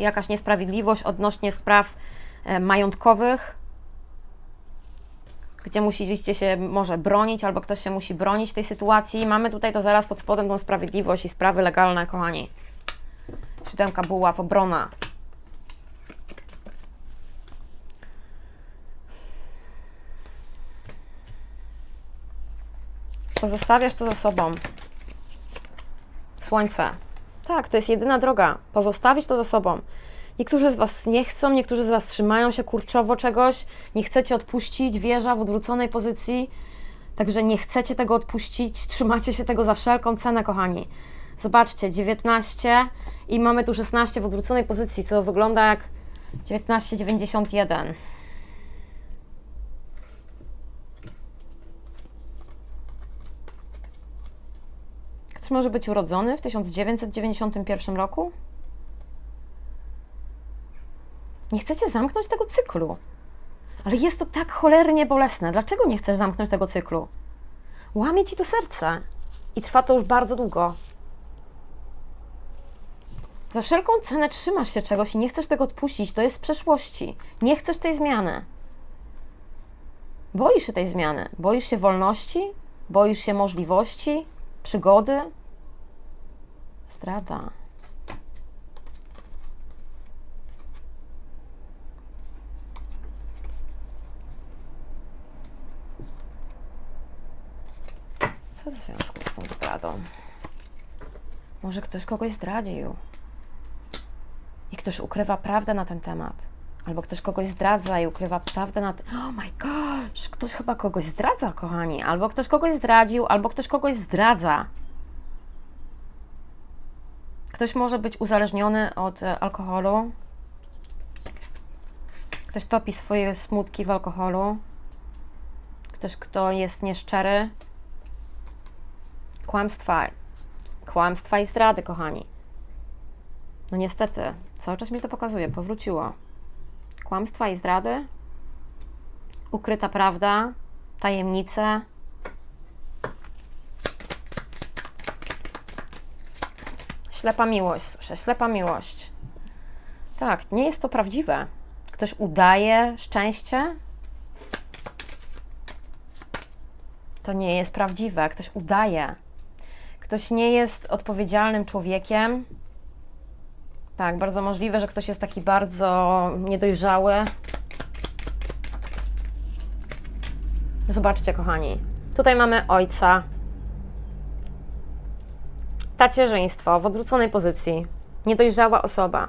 jakaś niesprawiedliwość odnośnie spraw e, majątkowych, gdzie musieliście się może bronić, albo ktoś się musi bronić tej sytuacji. Mamy tutaj to zaraz pod spodem tą sprawiedliwość i sprawy legalne, kochani. Siódemka buław, obrona. Pozostawiasz to za sobą. Słońce. Tak, to jest jedyna droga. Pozostawić to za sobą. Niektórzy z Was nie chcą, niektórzy z Was trzymają się kurczowo czegoś, nie chcecie odpuścić, wieża w odwróconej pozycji, także nie chcecie tego odpuścić, trzymacie się tego za wszelką cenę, kochani. Zobaczcie, 19 i mamy tu 16 w odwróconej pozycji, co wygląda jak 1991. Może być urodzony w 1991 roku? Nie chcecie zamknąć tego cyklu. Ale jest to tak cholernie bolesne. Dlaczego nie chcesz zamknąć tego cyklu? Łamie ci to serce. I trwa to już bardzo długo. Za wszelką cenę trzymasz się czegoś i nie chcesz tego odpuścić. To jest z przeszłości. Nie chcesz tej zmiany. Boisz się tej zmiany. Boisz się wolności, boisz się możliwości, przygody. Zdrada. Co w związku z tą zdradą? Może ktoś kogoś zdradził i ktoś ukrywa prawdę na ten temat. Albo ktoś kogoś zdradza i ukrywa prawdę na. Oh my gosh, ktoś chyba kogoś zdradza, kochani. Albo ktoś kogoś zdradził, albo ktoś kogoś zdradza. Ktoś może być uzależniony od e, alkoholu. Ktoś topi swoje smutki w alkoholu. Ktoś, kto jest nieszczery. Kłamstwa. Kłamstwa i zdrady, kochani. No niestety, cały czas mi to pokazuje, powróciło. Kłamstwa i zdrady, ukryta prawda, tajemnice. Ślepa miłość, słyszę, ślepa miłość. Tak, nie jest to prawdziwe. Ktoś udaje szczęście. To nie jest prawdziwe. Ktoś udaje. Ktoś nie jest odpowiedzialnym człowiekiem. Tak, bardzo możliwe, że ktoś jest taki bardzo niedojrzały. Zobaczcie, kochani. Tutaj mamy ojca. Tacierzyństwo w odwróconej pozycji. Niedojrzała osoba.